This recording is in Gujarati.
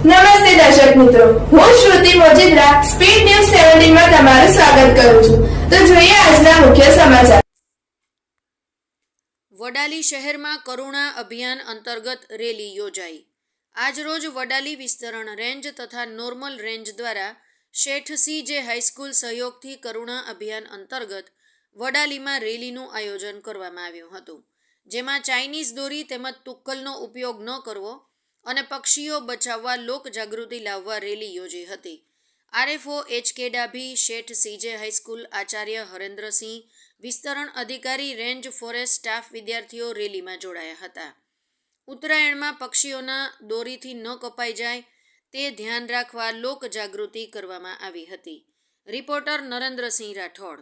નમસ્તે દર્શક મિત્રો. હું શ્રુતિ મોજીદ્રા સ્પીડ ન્યૂઝ સેવન્ટીનમાં તમારું સ્વાગત કરું છું. તો જોઈએ આજના મુખ્ય સમાચાર. વડાલી શહેરમાં કરુણા અભિયાન અંતર્ગત રેલી યોજાઈ. આજરોજ વડાલી વિસ્તરણ રેન્જ તથા નોર્મલ રેન્જ દ્વારા શેઠસી જે હાઈસ્કૂલ સહયોગથી કરુણા અભિયાન અંતર્ગત વડાલીમાં રેલીનું આયોજન કરવામાં આવ્યું હતું. જેમાં ચાઇનીઝ દોરી તેમજ તુક્કલનો ઉપયોગ ન કરવો અને પક્ષીઓ બચાવવા લોક જાગૃતિ લાવવા રેલી યોજી હતી. આરએફઓ એચ કે ડાભી, શેઠ સીજે હાઈસ્કૂલ આચાર્ય હરેન્દ્રસિંહ, વિસ્તરણ અધિકારી રેન્જ ફોરેસ્ટ સ્ટાફ વિદ્યાર્થીઓ રેલીમાં જોડાયા હતા. ઉત્તરાયણમાં પક્ષીઓના દોરીથી ન કપાઈ જાય તે ધ્યાન રાખવા લોક જાગૃતિ કરવામાં આવી હતી. રિપોર્ટર નરેન્દ્રસિંહ રાઠોડ